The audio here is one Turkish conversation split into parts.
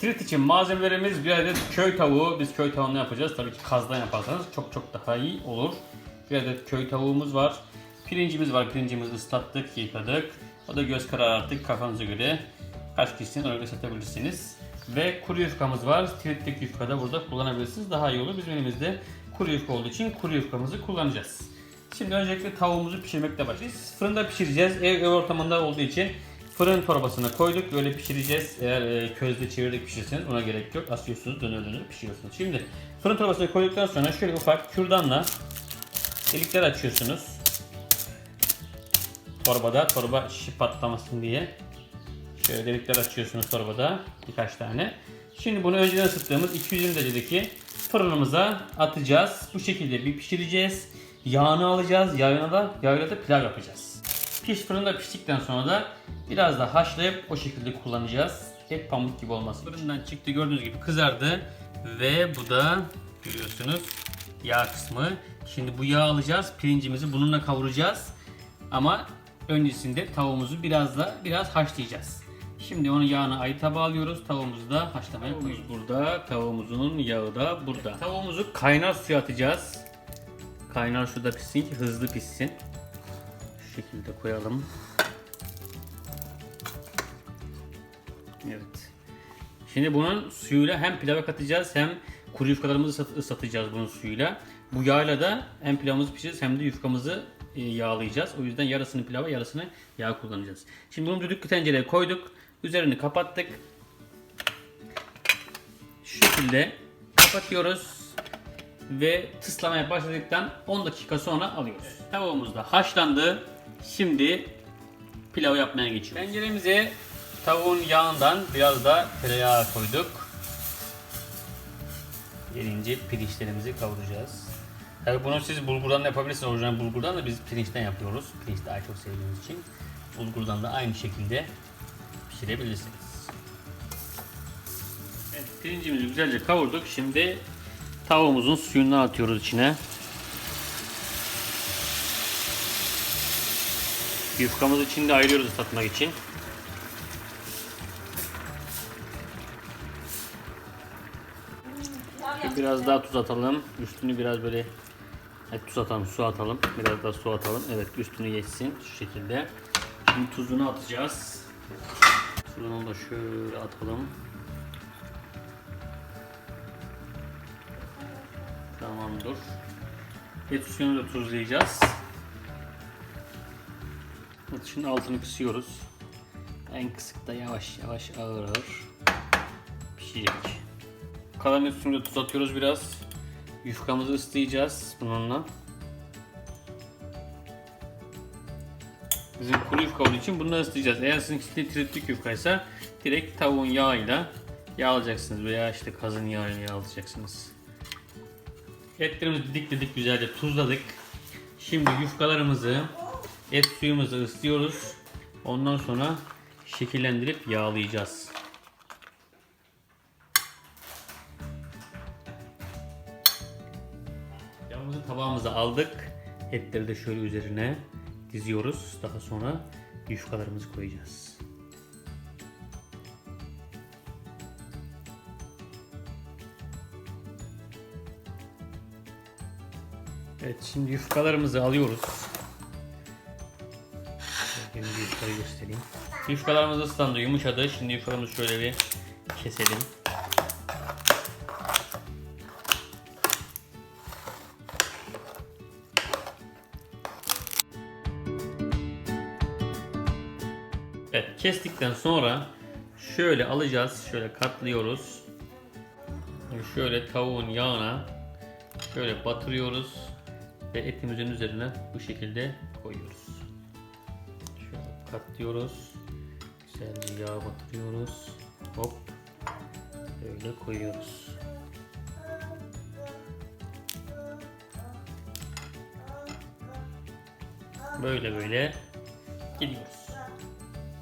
Trit için malzemelerimiz bir adet köy tavuğu. Biz köy tavuğunu yapacağız. Tabii ki kazdan yaparsanız çok çok daha iyi olur. Bir adet köy tavuğumuz var. Pirincimiz var. Pirincimizi ıslattık, yıkadık. O da göz kararı kafanıza göre kaç kişisiniz öyle satabilirsiniz. Ve kuru yufkamız var. Tritlik yufka da burada kullanabilirsiniz. Daha iyi olur. Bizim elimizde kuru yufka olduğu için kuru yufkamızı kullanacağız. Şimdi öncelikle tavuğumuzu pişirmekle başlayacağız. Fırında pişireceğiz. Ev, ev ortamında olduğu için fırın torbasına koyduk. Böyle pişireceğiz. Eğer e, közde çevirerek pişirseniz ona gerek yok. Asıyorsunuz, döner pişiriyorsunuz. Şimdi fırın torbasına koyduktan sonra şöyle ufak kürdanla delikler açıyorsunuz. Torbada, torba şişi patlamasın diye. Şöyle delikler açıyorsunuz torbada birkaç tane. Şimdi bunu önceden ısıttığımız 220 derecedeki fırınımıza atacağız. Bu şekilde bir pişireceğiz. Yağını alacağız. Yağına da yağıyla da pilav yapacağız. Piş fırında piştikten sonra da biraz da haşlayıp o şekilde kullanacağız. Et pamuk gibi olması. Fırından çıktı gördüğünüz gibi kızardı ve bu da görüyorsunuz yağ kısmı. Şimdi bu yağı alacağız. Pirincimizi bununla kavuracağız. Ama öncesinde tavuğumuzu biraz da biraz haşlayacağız. Şimdi onun yağını ayrı tabağa alıyoruz. Tavuğumuzu da haşlamaya koyuyoruz. Burada tavuğumuzun yağı da burada. Tavuğumuzu kaynar suya atacağız. Kaynar suda pişsin ki hızlı pişsin. Şekilde koyalım. Evet. Şimdi bunun suyuyla hem pilava katacağız hem kuru yufkalarımızı ıslat- ıslatacağız bunun suyuyla. Bu yağla da hem pilavımızı pişireceğiz hem de yufkamızı e, yağlayacağız. O yüzden yarısını pilava yarısını yağ kullanacağız. Şimdi bunu düdüklü tencereye koyduk. Üzerini kapattık. Şu şekilde kapatıyoruz ve tıslamaya başladıktan 10 dakika sonra alıyoruz. Tavuğumuz da haşlandı. Şimdi pilav yapmaya geçiyoruz. Tenceremize tavuğun yağından biraz da tereyağı koyduk. Gelince pirinçlerimizi kavuracağız. Tabii bunu siz bulgurdan da yapabilirsiniz. Orijinal bulgurdan da biz pirinçten yapıyoruz. Pirinç daha çok sevdiğimiz için. Bulgurdan da aynı şekilde pişirebilirsiniz. Evet, pirincimizi güzelce kavurduk. Şimdi tavuğumuzun suyundan atıyoruz içine. Yufkamızı içinde ayırıyoruz ıslatmak için. Biraz daha tuz atalım. Üstünü biraz böyle evet, tuz atalım, su atalım. Biraz daha su atalım. Evet üstünü geçsin şu şekilde. Şimdi tuzunu atacağız. Tuzunu da şöyle atalım. Tamamdır. Et suyunu da tuzlayacağız. Evet, şimdi altını kısıyoruz. En kısıkta yavaş yavaş ağır ağır pişecek. Kalan üstünde tuz atıyoruz biraz. Yufkamızı ıslayacağız bununla. Bizim kuru yufka olduğu için bunu ıslayacağız. Eğer sizin içinde tritlik yufkaysa direkt tavuğun yağıyla yağlayacaksınız veya işte kazın yağıyla yağlayacaksınız. Etlerimizi didik didik güzelce tuzladık. Şimdi yufkalarımızı et suyumuzu ıslıyoruz. Ondan sonra şekillendirip yağlayacağız. Yağımızı tabağımıza aldık. Etleri de şöyle üzerine diziyoruz. Daha sonra yufkalarımızı koyacağız. Evet şimdi yufkalarımızı alıyoruz. Yufkayı göstereyim. Yufkalarımız ıslandı, yumuşadı. Şimdi yufkalarımızı şöyle bir keselim. Evet kestikten sonra şöyle alacağız. Şöyle katlıyoruz. Şöyle tavuğun yağına şöyle batırıyoruz ve etimizin üzerine bu şekilde koyuyoruz. Katlıyoruz. Güzel bir yağ batırıyoruz. Hop. Böyle koyuyoruz. Böyle böyle gidiyoruz.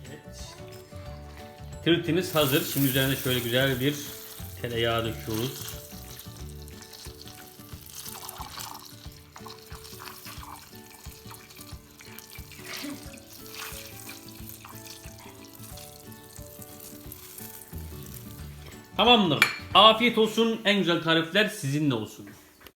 Evet. Tritimiz hazır. Şimdi üzerine şöyle güzel bir tereyağı döküyoruz. Tamamdır. Afiyet olsun. En güzel tarifler sizinle olsun.